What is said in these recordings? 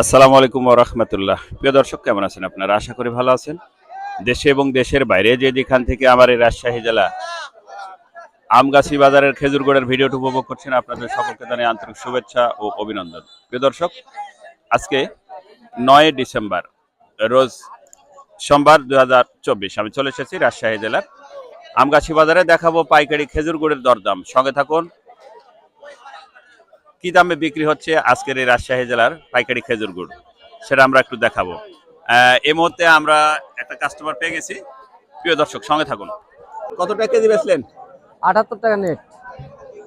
আসসালামু আলাইকুম রহমতুল্লাহ। প্রিয় দর্শক, কেমন আছেন আপনারা? আশা করি ভালো আছেন। দেশে এবং দেশের বাইরে যে যেখান থেকে আমার এই রাজশাহী জেলা আমগাছি বাজারের খেজুর গুড়ের ভিডিওটি উপভোগ করছেন, আপনাদের সকলকে জানাই আন্তরিক শুভেচ্ছা ও অভিনন্দন। প্রিয় দর্শক, আজকে নয় ডিসেম্বর, রোজ সোমবার দুই হাজার চব্বিশ, আমি চলে এসেছি রাজশাহী জেলার আমগাছি বাজারে দেখাবো পাইকারি খেজুর গুড়ের দরদাম। সঙ্গে থাকুন কি দামে বিক্রি হচ্ছে আজকের এই রাজশাহী জেলার পাইকারি খেজুর গুড়? সেটা আমরা একটু দেখাবো। আহ, এই মুহূর্তে আমরা একটা কাস্টমার পেয়ে গেছি। প্রিয় দর্শক সঙ্গে থাকুন। কত টাকা কেজি বেচলেন? আটাত্তর টাকা নেট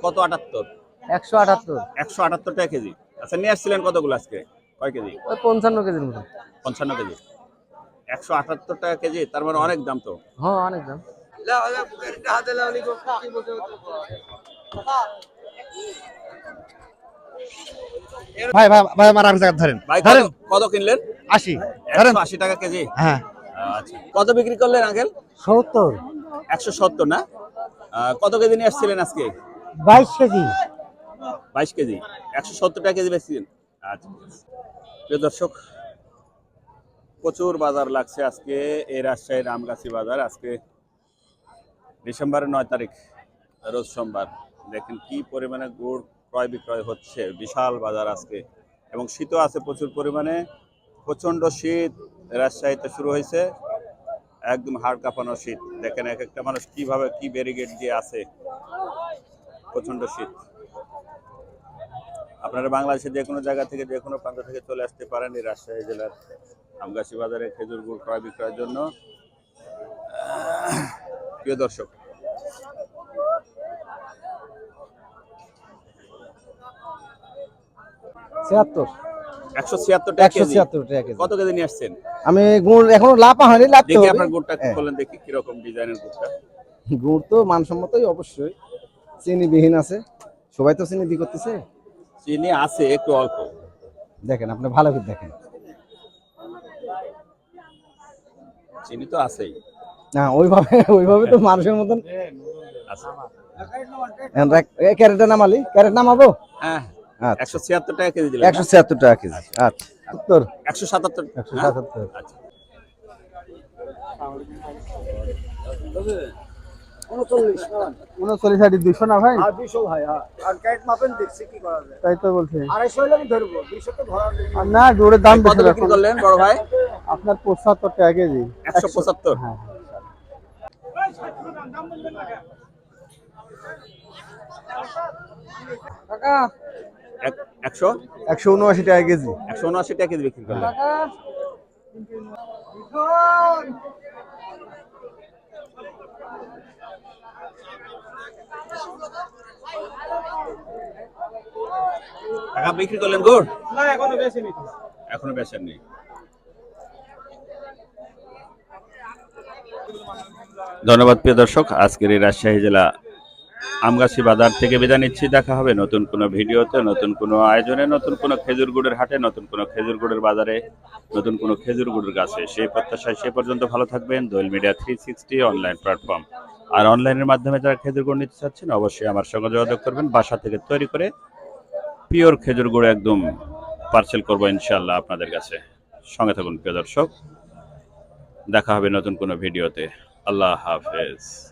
কত আটাত্তর? একশো আটাত্তর। একশো আটাত্তর টাকা কেজি। আচ্ছা নিয়ে আসছিলেন কতগুলো আজকে? কয় কেজি? ওই পঞ্চান্ন কেজির মতো। পঞ্চান্ন কেজি। একশো আটাত্তর টাকা কেজি তার মানে অনেক দাম তো। হ্যাঁ অনেক দাম। ভাই ভাই ভাই আমার আরেক জায়গা ধরেন। ধরেন। কত- কিনলেন? আশি। ধরেন। আশি টাকা কেজি? হ্যাঁ। আচ্ছা। কত বিক্রি করলেন আঙ্কেল? সত্তর। একশো সত্তর না? কত কেজি নিয়ে আসছিলেন আজকে? বাইশ কেজি। বাইশ কেজি। একশো সত্তর টাকা কেজি বেচছিলেন। আচ্ছা। প্রিয় দর্শক প্রচুর বাজার লাগছে আজকে এই রাজশাহীর আমগাছি বাজার। আজকে ডিসেম্বরের নয় তারিখ রোজ সোমবার। দেখেন কি পরিমাণে গুড় ক্রয় বিক্রয় হচ্ছে, বিশাল বাজার আজকে। এবং শীতও আছে প্রচুর পরিমাণে। প্রচণ্ড শীত রাজশাহীতে শুরু হয়েছে। একদম হাড় কাঁপানো শীত। দেখেন এক একটা মানুষ কীভাবে কি ব্যারিগেড দিয়ে আছে। প্রচণ্ড শীত। আপনারা বাংলাদেশের যে কোনো জায়গা থেকে, যে কোনো প্রান্ত থেকে চলে আসতে পারেন এই রাজশাহী জেলার আমগাছি বাজারে খেজুর গুড় ক্রয় বিক্রয়ের জন্য। প্রিয় দর্শক ছিয়াত্তর। একশো ছিয়াত্তর টাকা একশো ছিয়াত্তর টাকা কেজি। কত কেজি নিয়ে আসছেন? আমি গুড় এখনও লাপা হয়নি দেখি আপনার গুড়টা হ্যাঁ। বলেন দেখি কীরকম ডিজাইনের গুড়টা। গুড় তো মানসম্মতই অবশ্যই। চিনি বিহীন আছে। সবাই তো চিনি করতেছে? চিনি আছে একটু অল্প। দেখেন আপনি ভালো করে দেখেন। চিনি তো আছেই। না ওইভাবে ওইভাবে তো মানুষের মতন আছে। ক্যারেটটা নামালি ক্যারেট নামাবো হ্যাঁ। একশো ছিয়াত্তর টাকা কেজি দিলেন একশো ছিয়াত্তর টাকা কেজি। আচ্ছা। সত্তর একশো সাতাত্তর। একশো হ্যাঁ? সাতাত্তর আচ্ছা। উনচল্লিশ না ভাই? তাই তো বলছি। না গুড়ের দাম বেশি করলেন বড় ভাই? আপনার পঁচাত্তর টাকা কেজি। একশো পঁচাত্তর। হ্যাঁ। এক- একশো? একশো উনআশি টাকা কেজি। একশো উনআশি টাকা কেজি বিক্রি করলেন। টাকা। বিক্রি করলেন গুড় এখনও বেচেন ধন্যবাদ প্রিয় দর্শক আজকের এই রাজশাহী জেলা আমগাছি বাজার থেকে বিদায় নিচ্ছি। দেখা হবে নতুন কোনো ভিডিওতে, নতুন কোনো আয়োজনে, নতুন কোনো খেজুর গুড়ের হাটে, নতুন কোনো খেজুর গুড়ের বাজারে, নতুন কোনো খেজুর গুড়ের গাছে। সেই প্রত্যাশায় সে পর্যন্ত ভালো থাকবেন। Doyel media three sixty online platform. আর অনলাইনের মাধ্যমে যারা খেজুর গুড় নিতে চাচ্ছেন, অবশ্যই আমার সঙ্গে যোগাযোগ করবেন। বাসা থেকে তৈরি করে পিওর খেজুর গুড় একদম পার্সেল করব ইনশাল্লাহ আপনাদের কাছে। সঙ্গে থাকুন প্রিয় দর্শক। দেখা হবে নতুন কোনো ভিডিওতে। আল্লাহ হাফেজ।